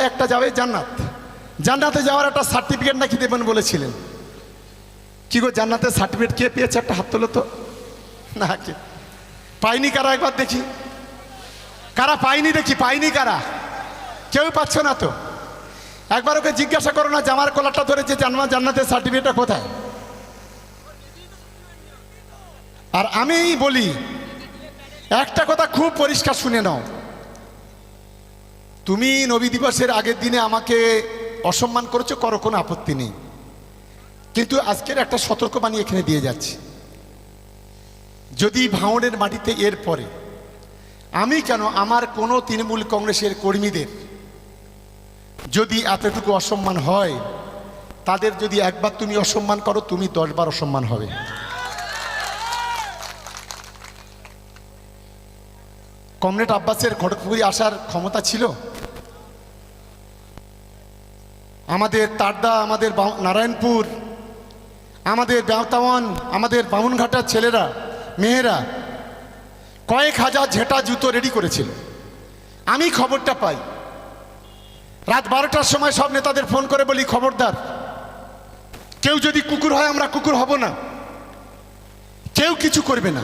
একটা যাবে জান্নাত। জান্নাতে যাওয়ার একটা সার্টিফিকেট নাকি দেবেন বলেছিলেন। কি গো জান্নাতের সার্টিফিকেট কে পেয়েছে? একটা হাত তোলো তো। না কে? পাইনি কারা একবার দেখি? কারা পাইনি দেখি? পাইনি কারা? কেউ পাচ্ছ না তো। একবার ওকে জিজ্ঞাসা করো না জামার কলারটা ধরেছে জানমা জান্নাতের সার্টিফিকেটটা কোথায়? আর আমি বলি, একটা কথা খুব পরিষ্কার শুনে নাও। তুমি নবী দিবসের আগের দিনে আমাকে অসম্মান করেছ, করো, কোনো আপত্তি নেই। কিন্তু আজকের একটা সতর্কবাণী এখানে দিয়ে যাচ্ছি। যদি ভাঙড়ের মাটিতে এর পরে আমি কেন আমার কোনো তৃণমূল কংগ্রেসের কর্মীদের যদি এতটুকু অসম্মান হয়, তাদের যদি একবার তুমি অসম্মান করো, তুমি দশবার অসম্মান হবে। কমরেড আব্বাসের খড়গপুরি আসার ক্ষমতা ছিল? আমাদের তারদা, আমাদের নারায়ণপুর, আমাদের ব্যাওতাওয়ান আমাদের বামুনঘাটার ছেলেরা, মেয়েরা, কয়েক হাজার ঝেঁটা জুতো রেডি করেছিল। আমি খবরটা পাই। রাত বারোটার সময় সব নেতাদের ফোন করে বলি, খবরদার, কেউ যদি কুকুর হয়, আমরা কুকুর হব না। কেউ কিছু করবে না।